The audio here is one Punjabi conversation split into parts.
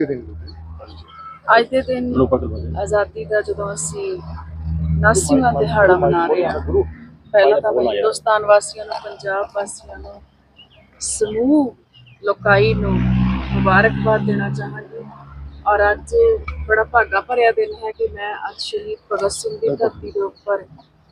ਅੱਜ ਦੇ ਦਿਨ ਆਜ਼ਾਦੀ ਦਾ ਜਦੋਂ ਅਸੀਂ 79ਵਾਂ ਦਿਹਾੜਾ ਮਨਾ ਰਹੇ ਹਾਂ, ਪਹਿਲਾਂ ਤਾਂ ਮੈਂ ਹਿੰਦੁਸਤਾਨ ਵਾਸੀਆਂ ਨੂੰ, ਪੰਜਾਬ ਵਾਸੀਆਂ ਨੂੰ, ਸਮੂਹ ਲੋਕਾਈ ਨੂੰ ਮੁਬਾਰਕਬਾਦ ਦੇਣਾ ਚਾਹਾਂਗੀ। ਔਰ ਅੱਜ ਬੜਾ ਭਾਗਾ ਭਰਿਆ ਦਿਨ ਹੈ ਕਿ ਮੈਂ ਅੱਜ ਸ਼ਹੀਦ ਭਗਤ ਸਿੰਘ ਦੀ ਧਰਤੀ ਦੇ ਉੱਪਰ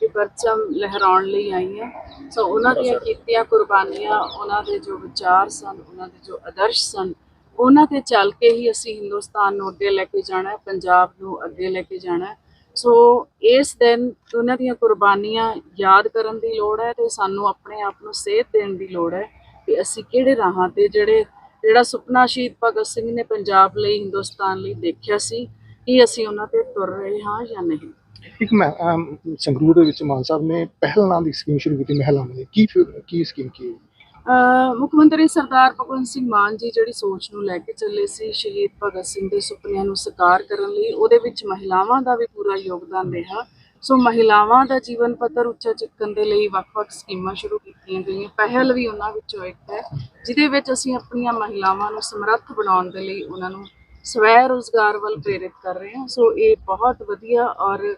ਇਹ ਪਰਚਮ ਲਹਿਰਾਉਣ ਲਈ ਆਈ ਹਾਂ। ਸੋ ਉਹਨਾਂ ਦੀਆਂ ਕੀਤੀਆਂ ਕੁਰਬਾਨੀਆਂ, ਉਹਨਾਂ ਦੇ ਜੋ ਵਿਚਾਰ ਸਨ, ਉਹਨਾਂ ਦੇ ਜੋ ਆਦਰਸ਼ ਸਨ ਉਹਨਾਂ ਤੇ ਚੱਲ ਕੇ ਹੀ ਅਸੀਂ ਹਿੰਦੁਸਤਾਨ ਨੂੰ ਅੱਗੇ ਲੈ ਕੇ ਜਾਣਾ ਹੈ, ਪੰਜਾਬ ਨੂੰ ਅੱਗੇ ਲੈ ਕੇ ਜਾਣਾ ਹੈ। ਸੋ ਇਸ ਦਿਨ ਉਹਨਾਂ ਦੀਆਂ ਕੁਰਬਾਨੀਆਂ ਯਾਦ ਕਰਨ ਦੀ ਲੋੜ ਹੈ ਤੇ ਸਾਨੂੰ ਆਪਣੇ ਆਪ ਨੂੰ ਸੇਧ ਦੇਣ ਦੀ ਲੋੜ ਹੈ ਕਿ ਅਸੀਂ ਕਿਹੜੇ ਰਾਹਾਂ ਤੇ ਜਿਹੜੇ, ਜਿਹੜਾ ਸੁਪਨਾ ਸ਼ਹੀਦ ਭਗਤ ਸਿੰਘ ਨੇ ਪੰਜਾਬ ਲਈ, ਹਿੰਦੁਸਤਾਨ ਲਈ ਦੇਖਿਆ ਸੀ, ਕਿ ਅਸੀਂ ਉਹਨਾਂ ਤੇ ਤੁਰ ਰਹੇ ਹਾਂ ਜਾਂ ਨਹੀਂ। ਇੱਕ ਮੈਂ ਸੰਗਰੂਰ ਦੇ ਵਿੱਚ ਮਾਨ ਸਾਹਿਬ ਨੇ ਪਹਿਲ ਨਾਂ ਦੀ ਸਕੀਮ ਸ਼ੁਰੂ ਕੀਤੀ ਮਹਿਲਾਵਾਂ ਲਈ ਕੀ ਫਿਰ- ਕੀ ਸਕੀਮ ਕੀ ਹੈ? ਮੁੱਖ ਮੰਤਰੀ ਸਰਦਾਰ ਭਗਵੰਤ ਸਿੰਘ ਮਾਨ ਜੀ ਜਿਹੜੀ ਸੋਚ ਨੂੰ ਲੈ ਕੇ ਚੱਲੇ ਸੀ ਸ਼ਹੀਦ ਭਗਤ ਸਿੰਘ ਦੇ ਸੁਪਨਿਆਂ ਨੂੰ ਸਾਕਾਰ ਕਰਨ ਲਈ, ਉਹਦੇ ਵਿੱਚ ਮਹਿਲਾਵਾਂ ਦਾ ਵੀ ਪੂਰਾ ਯੋਗਦਾਨ ਰਿਹਾ। ਸੋ ਮਹਿਲਾਵਾਂ ਦਾ ਜੀਵਨ ਪੱਧਰ ਉੱਚਾ ਚੁੱਕਣ ਦੇ ਲਈ ਵੱਖ-ਵੱਖ ਸਕੀਮਾਂ ਸ਼ੁਰੂ ਕੀਤੀਆਂ ਗਈਆਂ। ਪਹਿਲ ਵੀ ਉਹਨਾਂ ਵਿੱਚੋਂ ਇੱਕ ਹੈ, ਜਿਹਦੇ ਵਿੱਚ ਅਸੀਂ ਆਪਣੀਆਂ ਮਹਿਲਾਵਾਂ ਨੂੰ ਸਮਰੱਥ ਬਣਾਉਣ ਦੇ ਲਈ ਉਹਨਾਂ ਨੂੰ ਸਵੈ ਰੋਜ਼ਗਾਰ ਵੱਲ ਪ੍ਰੇਰਿਤ ਕਰ ਰਹੇ ਹਾਂ। ਸੋ ਇਹ ਬਹੁਤ ਵਧੀਆ ਔਰ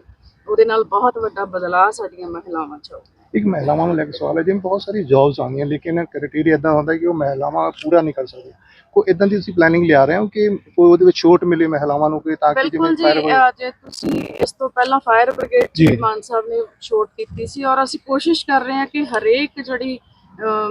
ਉਹਦੇ ਨਾਲ ਬਹੁਤ ਵੱਡਾ ਬਦਲਾਅ ਸਾਡੀਆਂ ਮਹਿਲਾਵਾਂ 'ਚ ਆਊਗਾ। ਇੱਕ ਮਹਿਲਾਵਾਂ ਨੂੰ ਲੈ ਕੇ ਸਵਾਲ ਹੈ ਜਿਵੇਂ ਬਹੁਤ ਸਾਰੀ ਜੌਬਸ ਆਉਂਦੀਆਂ ਲੇਕਿਨ ਕ੍ਰਾਈਟੇਰੀਆ ਇਦਾਂ ਹੁੰਦਾ ਕਿ ਉਹ ਮਹਿਲਾਵਾਂ ਪੂਰਾ ਨਹੀਂ ਕਰ ਸਕਦੀਆਂ ਕੋਈ ਇਦਾਂ ਦੀ ਤੁਸੀਂ ਪਲੈਨਿੰਗ ਲਿਆ ਰਹੇ ਹੋ ਕਿ ਕੋਈ ਉਹਦੇ ਵਿੱਚ ਛੋਟ ਮਿਲੇ ਮਹਿਲਾਵਾਂ ਨੂੰ ਕਿ ਤਾਂ ਕਿ ਜਿਵੇਂ ਫਾਇਰ ਅਹ ਜੇ ਤੁਸੀਂ ਇਸ ਤੋਂ ਪਹਿਲਾਂ ਫਾਇਰ ਬ੍ਰਿਗੇਡ। ਜੀ। ਮਾਨ ਸਾਹਿਬ ਨੇ ਛੋਟ ਕੀਤੀ ਸੀ ਔਰ ਅਸੀਂ ਕੋਸ਼ਿਸ਼ ਕਰ ਰਹੇ ਹਾਂ ਕਿ ਹਰੇਕ ਜਿਹੜੀ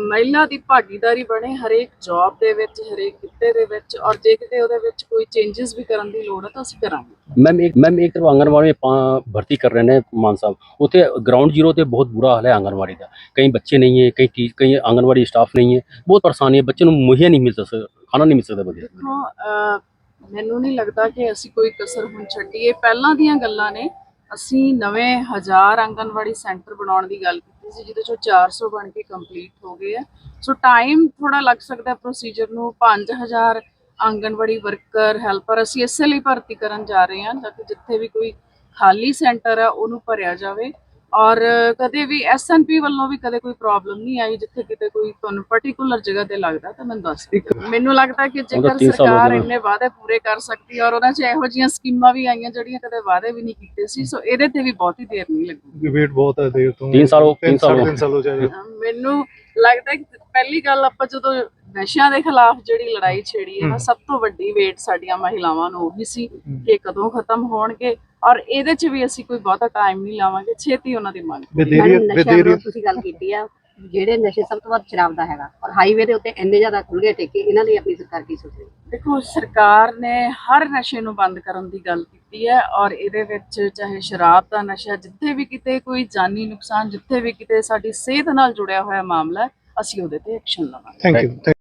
ਮਹਿਲਾ ਦੀ ਭਾਗੀਦਾਰੀ ਬਣੇ ਹਰੇਕ ਜੌਬ ਦੇ ਵਿੱਚ ਹਰੇਕ ਕਿੱਤੇ ਦੇ ਵਿੱਚ ਔਰ ਜੇ ਕਿਤੇ ਉਹਦੇ ਵਿੱਚ ਕੋਈ ਚੇਂजेस ਵੀ ਕਰਨ ਦੀ ਲੋੜ ਹੈ ਤਾਂ ਅਸੀਂ ਕਰਾਂਗੇ। ਮੈਮ ਇੱਕ ਮੈਮ ਇੱਕ ਤਾਂ ਆਂਗਨਵਾੜੀ ਵਿੱਚ ਆਪਾਂ ਭਰਤੀ ਕਰ ਰਹੇ ਨੇ ਮਾਨ ਸਾਹਿਬ। ਉੱਥੇ ਗਰਾਊਂਡ ਜ਼ੀਰੋ ਤੇ ਬਹੁਤ ਬੁਰਾ ਹਾਲ ਹੈ ਆਂਗਨਵਾੜੀ ਦਾ। ਕਈ ਬੱਚੇ ਨਹੀਂ ਹੈ, ਕਈ ਟੀਚ ਕਈ ਆਂਗਨਵਾੜੀ ਸਟਾਫ ਨਹੀਂ ਹੈ। ਬਹੁਤ ਪਰੇਸ਼ਾਨੀ ਹੈ, ਬੱਚੇ ਨੂੰ ਮੁਹੱਈਆ ਨਹੀਂ ਮਿਲ ਸਕਦਾ ਖਾਣਾ ਨਹੀਂ ਮਿਲ ਸਕਦਾ ਬੱਚੇ ਨੂੰ ਮੈਨੂੰ ਨਹੀਂ ਲੱਗਦਾ ਕਿ ਅਸੀਂ ਕੋਈ ਕਸਰ ਹੁਣ ਛੱਡੀਏ। ਪਹਿਲਾਂ ਦੀਆਂ ਗੱਲਾਂ ਨੇ, ਅਸੀਂ ਨਵੇਂ 1000 ਆਂਗਨਵਾੜੀ ਸੈਂਟਰ ਬਣਾਉਣ ਦੀ ਗੱਲ ਕੀਤੀ ਸੀ, ਜਿਹਦੇ ਚੋਂ 400 ਬਣ ਕੇ ਕੰਪਲੀਟ ਹੋ ਗਏ ਆ। ਸੋ ਟਾਈਮ ਥੋੜਾ ਲੱਗ ਸਕਦਾ ਪ੍ਰੋਸੀਜਰ ਨੂੰ। 5000 ਆਂਗਨਵਾੜੀ ਵਰਕਰ ਹੈਲਪਰ ਅਸੀਂ ਇਸੇ ਲਈ ਭਰਤੀ ਕਰਨ ਜਾ ਰਹੇ ਹਾਂ ਤਾਂ ਕਿ ਜਿੱਥੇ ਵੀ ਕੋਈ ਖਾਲੀ ਸੈਂਟਰ ਹੈ ਉਹਨੂੰ ਭਰਿਆ ਜਾਵੇ। ਔਰ ਕਦੇ ਵੀ ਐਸਐਨਪੀ ਵੱਲੋਂ ਵੀ ਕਦੇ ਕੋਈ ਪ੍ਰੋਬਲਮ ਨਹੀਂ ਆਈ ਜਿੱਥੇ ਕਿਤੇ ਕੋਈ ਤੁਹਾਨੂੰ ਪਾਰਟਿਕੂਲਰ ਜਗ੍ਹਾ ਤੇ ਲੱਗਦਾ ਤਾਂ ਮੈਨੂੰ ਦੱਸ ਮੈਨੂੰ ਲੱਗਦਾ ਕਿ ਜੇਕਰ ਸਰਕਾਰ ਗਏ। ਇੰਨੇ ਵਾਅਦੇ ਪੂਰੇ ਕਰ ਸਕਦੀ ਹੈ ਔਰ ਉਹਨਾਂ 'ਚ ਇਹੋ ਜਿਹੀਆਂ ਸਕੀਮਾਂ ਵੀ ਆਈਆਂ ਜਿਹੜੀਆਂ ਕਦੇ ਵਾਅਦੇ ਵੀ ਨਹੀਂ ਕੀਤੇ ਸੀ ਸੋ ਇਹਦੇ ਤੇ ਵੀ ਬਹੁਤੀ ਦੇਰ ਨਹੀਂ ਲੱਗੂਗੀ। ਵੇਟ ਬਹੁਤ ਹੈ ਦੇਰ ਤੋਂ। ਤਿੰਨ ਸਾਲ ਹੋ- ਸਾਲ ਅਹ ਮੈਨੂੰ ਲੱਗਦਾ ਕਿ ਪਹਿਲੀ ਗੱਲ ਆਪਾਂ ਜਦੋਂ ਨਸ਼ਿਆਂ ਦੇ ਖਿਲਾਫ ਜਿਹੜੀ ਲੜਾਈ ਛੇੜੀ ਹੈ ਨਾ ਸਭ ਤੋਂ ਵੱਡੀ ਵੇਟ ਸਾਡੀਆਂ ਮਹਿਲਾਵਾਂ ਨੂੰ ਉਹੀ ਸੀ ਕਿ ਕਦੋਂ ਖਤਮ ਹੋਣਗੇ ਔਰ ਇਹਦੇ 'ਚ ਵੀ ਅਸੀਂ ਕੋਈ ਬਹੁਤਾ ਟਾਈਮ ਨਹੀਂ ਲਾਵਾਂਗੇ ਛੇਤੀ ਉਹਨਾਂ ਦੀ ਮੰਗ ਬੇਦੇਰੀ ਤੁਸੀਂ ਗੱਲ ਕੀਤੀ ਆ ਜਿਹੜੇ ਨਸ਼ੇ ਸਭ ਤੋਂ ਵੱਧ ਸ਼ਰਾਬ ਦਾ ਹੈਗਾ ਔਰ ਹਾਈਵੇ ਦੇ ਉੱਤੇ ਇੰਨੇ ਜ਼ਿਆਦਾ ਖੁੱਲ ਗਏ ਇਹਨਾਂ ਲਈ ਆਪਣੀ ਸਰਕਾਰ ਕੀ ਸੋਚ ਰਹੀ ਹੈ? ਦੇਖੋ ਸਰਕਾਰ ਨੇ ਹਰ ਨਸ਼ੇ ਨੂੰ ਬੰਦ ਕਰਨ ਦੀ ਗੱਲ ਕੀਤੀ ਹੈ ਔਰ ਇਹਦੇ ਵਿੱਚ ਚਾਹੇ ਸ਼ਰਾਬ ਦਾ ਨਸ਼ਾ ਜਿੱਥੇ ਵੀ ਕਿਤੇ ਕੋਈ ਜਾਨੀ ਨੁਕਸਾਨ ਜਿੱਥੇ ਵੀ ਕਿਤੇ ਸਾਡੀ ਸਿਹਤ ਨਾਲ ਜੁੜਿਆ ਹੋਇਆ ਮਾਮਲਾ ਅਸੀਂ ਉਹਦੇ ਤੇ ਐਕਸ਼ਨ ਲਵਾਂਗੇ। Thank you